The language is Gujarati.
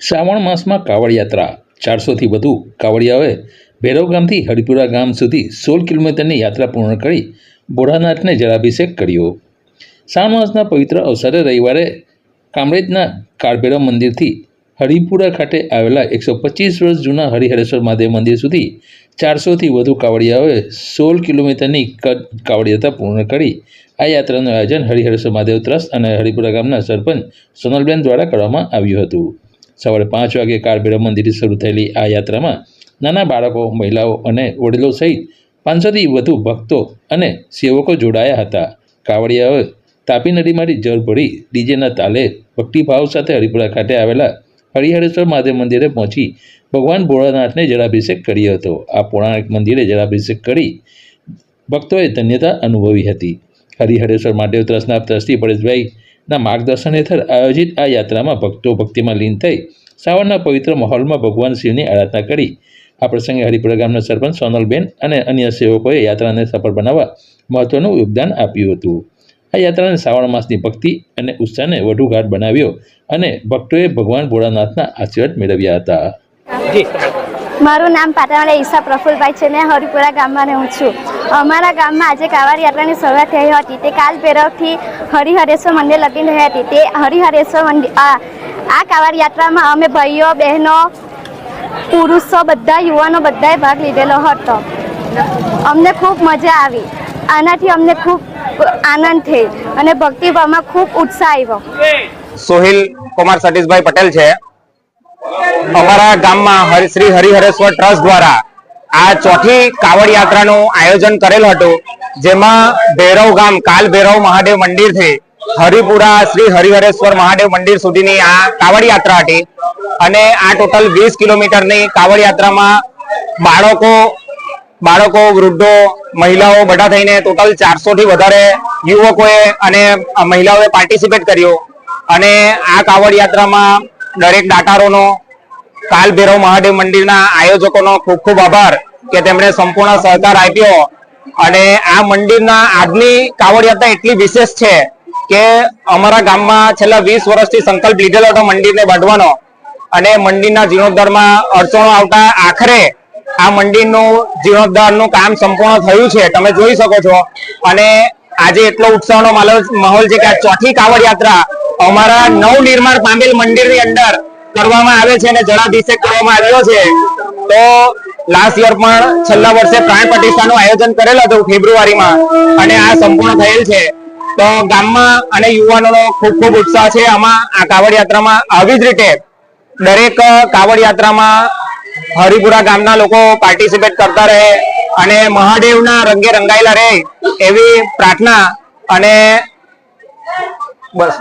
શ્રાવણ માસમાં કાવડ યાત્રા ચારસોથી વધુ કાવડિયાઓએ ભૈરવ ગામથી હરિપુરા ગામ સુધી સોળ કિલોમીટરની યાત્રા પૂર્ણ કરી બોઢાનાથને જળાભિષેક કર્યો. શ્રાવણ માસના પવિત્ર અવસરે રવિવારે કામરેજના કાળભૈરવ મંદિરથી હરિપુરા ખાતે આવેલા એકસો પચીસ વર્ષ જૂના હરિહરેશ્વર મહાદેવ મંદિર સુધી ચારસોથી વધુ કાવડિયાઓએ સોળ કિલોમીટરની કદ કાવડ યાત્રા પૂર્ણ કરી આ યાત્રાનું આયોજન હરિહરેશ્વર મહાદેવ ટ્રસ્ટ અને હરિપુરા ગામના સરપંચ સોનલબેન દ્વારા કરવામાં આવ્યું હતું. સવારે પાંચ વાગે કાળભૈરવ મંદિરે શરૂ થયેલી આ યાત્રામાં નાના બાળકો, મહિલાઓ અને વડીલો સહિત પાંચસોથી વધુ ભક્તો અને સેવકો જોડાયા હતા. કાવડિયાઓએ તાપી નદીમાંથી જળ ભરી ડીજેના તાલે ભક્તિભાવ સાથે હરિપુરા ખાતે આવેલા હરિહરેશ્વર મહાદેવ મંદિરે પહોંચી ભગવાન ભોળાનાથને જળાભિષેક કર્યો હતો. આ પૌરાણિક મંદિરે જળાભિષેક કરી ભક્તોએ ધન્યતા અનુભવી હતી. હરિહરેશ્વર મહાદેવ ટ્રસ્ટના ટ્રસ્ટી પરેશભાઈના માર્ગદર્શન હેઠળ આયોજિત આ યાત્રામાં ભક્તો ભક્તિમાં લીન થઈ શ્રાવણના પવિત્ર માહોલમાં ભગવાન શિવની આરાધના કરી. આ પ્રસંગે હરિપુરા ગામના સરપંચ સોનલબેન અને અન્ય સેવકોએ યાત્રાને સફળ બનાવવા મહત્વનું યોગદાન આપ્યું હતું. આ યાત્રાને શ્રાવણ માસની ભક્તિ અને ઉત્સાહને વધુ ગાઢ બનાવ્યો અને ભક્તોએ ભગવાન ભોળાનાથના આશીર્વાદ મેળવ્યા હતા. મારું નામ પાટાવાળા ઈશા પ્રફુલભાઈ છે. મેં હરિપુરા ગામમાં રહું છું. અમારા ગામમાં આજે કાવડ યાત્રાની શરૂઆત થઈ હતી. તે કાલ ભૈરવથી હરિહરેશ્વર મંદિર લગી રહી હતી. તે હરિહરેશ્વર મંદિર આ કાવડ યાત્રામાં અમે ભાઈઓ, બહેનો, પુરુષો બધા, યુવાનો બધાએ ભાગ લીધેલો હતો. અમને ખૂબ મજા આવી. આનાથી અમને ખૂબ આનંદ થઈ અને ભક્તિભાવમાં ખૂબ ઉત્સાહ આવ્યો. સોહિલ કુમાર સતીશભાઈ પટેલ છે. અમારા ગામમાં શ્રી હરિહરેશ્વર ટ્રસ્ટ દ્વારા આ ચોથી કાવડ યાત્રાનું આયોજન કરેલ હતું, જેમાં ભૈરવ ગામ, કાલ ભૈરવ મહાદેવ મંદિરથી હરિપુરા શ્રી હરિહરેશ્વર મહાદેવ મંદિર સુધીની આ કાવડ યાત્રા હતી. અને આ ટોટલ વીસ કિલોમીટરની કાવડ યાત્રામાં બાળકો બાળકો, વૃદ્ધો, મહિલાઓ બધા થઈને ટોટલ ચારસો થી વધારે યુવકોએ અને મહિલાઓએ પાર્ટિસિપેટ કર્યું. અને આ કાવડ યાત્રામાં દરેક દાતારોનો કાલ ભૈરવ મહાદેવ મંદિરના આયોજકોનો ખૂબ ખૂબ આભાર કે તેમણે સંપૂર્ણ સહકાર આપ્યો. અને આ મંદિરના આજની કાવડ યાત્રા એટલી વિશેષ છે કે અમારા ગામમાં છેલ્લા વીસ વર્ષથી સંકલ્પ લીધેલો હતો મંદિરને બાંધવાનો અને મંદિરના જીર્ણોદ્ધારમાં અડચણો આવતા આખરે આ મંદિરનું જીર્ણોદ્ધારનું કામ સંપૂર્ણ થયું છે. તમે જોઈ શકો છો. અને આજે એટલો ઉત્સાહનો માલો- માહોલ છે કે આ ચોથી કાવડ યાત્રા અમારા નવ નિર્માણ પામેલ મંદિરની અંદર કરવામાં આવે છે અને જળાભિષેક કરવામાં આવ્યો છે. તો લાસ્ટ યર પણ છેલ્લા વર્ષે પ્રાણ પ્રતિષ્ઠાનું આયોજન કરેલ હતું ફેબ્રુઆરીમાં અને આ સંપૂર્ણ થયેલ છે. તો ગામમાં અને યુવાનોનો ખૂબ ખૂબ ઉત્સાહ છે. આમાં આ કાવડ યાત્રામાં આવી જ રીતે દરેક કાવડ યાત્રામાં હરિપુરા ગામના લોકો પાર્ટિસિપેટ કરતા રહે અને મહાદેવના રંગે રંગાયેલા રહે એવી પ્રાર્થના અને બસ.